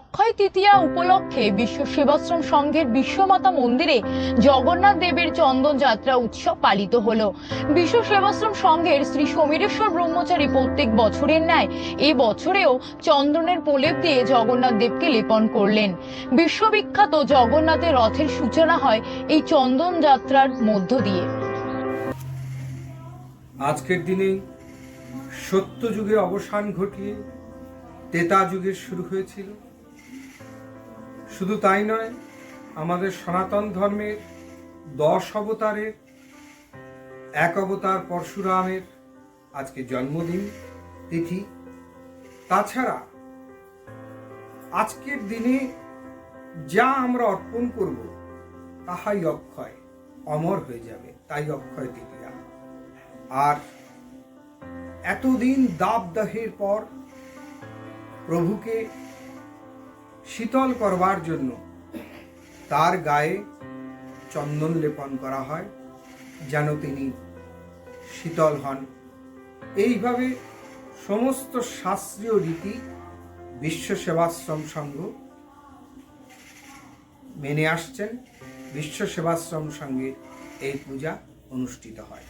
অক্ষয় তৃতীয়া উপলক্ষে বিশ্ব সেবাশ্রম সংঘের বিশ্বমাতা মন্দিরে জগন্নাথ দেবের চন্দন যাত্রা উৎসব পালিত হলো। বিশ্ব সেবাশ্রম সংঘের শ্রী সমীরেশ্বর ব্রহ্মচারী প্রত্যেক বছরের ন্যায় এ বছরেও চন্দনের প্রলেপ দিয়ে জগন্নাথ দেবকে লেপন করলেন। বিশ্ববিখ্যাত জগন্নাথের রথের সূচনা হয় এই চন্দন যাত্রার মধ্য দিয়ে। আজকের দিনে সত্য যুগের অবসান ঘটিয়ে তেতা যুগের শুরু হয়েছিল। শুধু তাই নয়, আমাদের সনাতন ধর্মের দশ অবতারের, এক অবতার পরশুরামের আজকে জন্মদিন, তিথি। তাছাড়া আজকের দিনে যা আমরা অর্পণ করব, তাহাই অক্ষয়, অমর হয়ে যাবে, তাই অক্ষয় তৃতীয়া। আর এতদিন দাবদাহের পর প্রভুকে শীতল করবার জন্য তার গায়ে চন্দন লেপন করা হয়, যেন তিনি শীতল হন। এইভাবে সমস্ত শাস্ত্রীয় রীতি বিশ্ব সেবাশ্রম সংঘ মেনে আসছেন। বিশ্ব সেবাশ্রম সংঘের এই পূজা অনুষ্ঠিত হয়।